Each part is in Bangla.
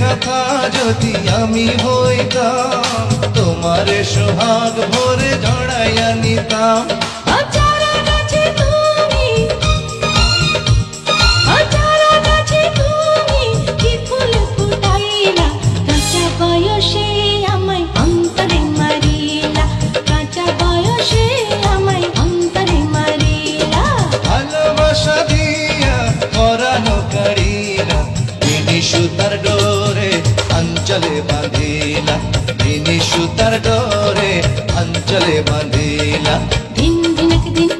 কথা যদি আমি হইতাম তোমার সোহাগ ভরে জড়াইয়া নিতাম। সুতার ডোরে অঞ্চলে বাঁধিলা। দিনী সুতার ডোরে অঞ্চলে বাঁধিলা। দিন দিনক দিন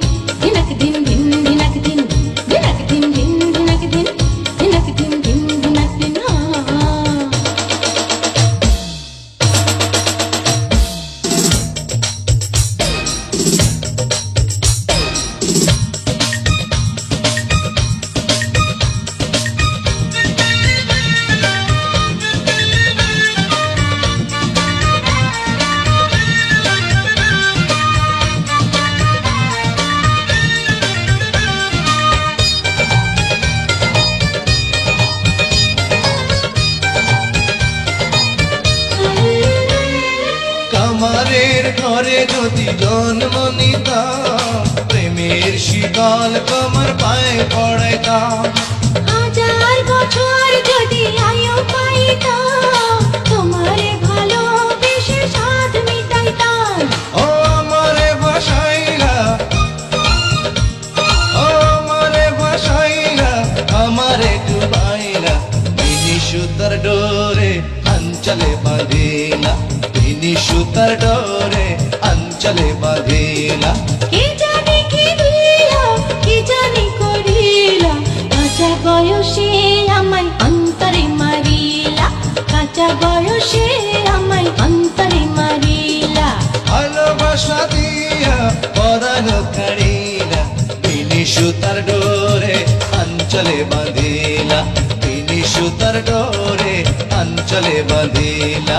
কামারের ঘরে যদি জন্ম নিতাম প্রেমের শিকল কমর পায়ে পড়াইতাম। হাজার বছর যদি আয়ু পাইতাম তোমারে ভালোবেসে সাধ মিটাইতাম। ও আমারে ভাসাইলা ও আমারে ভাসাইলা আমারে ডুবাইলা তিনি সুতার ডোরে অঞ্চলে বাঁধিলা তিনি সুতার ডোরে অঞ্চলে বাঁধিলা। কে জানি কি দিলা কি জানি করিলা। কাঁচা বয়সে আমায় অন্তরে মারিলা। কাঁচা বয়সে আমায় অন্তরে মারিলা। ভালোবাসা দিয়া পরানো কারিলা তিনি সুতার ডোরে অঞ্চলে বাঁধিলা। তিনি সুতার ডোরে অঞ্চলে বাঁধিলা।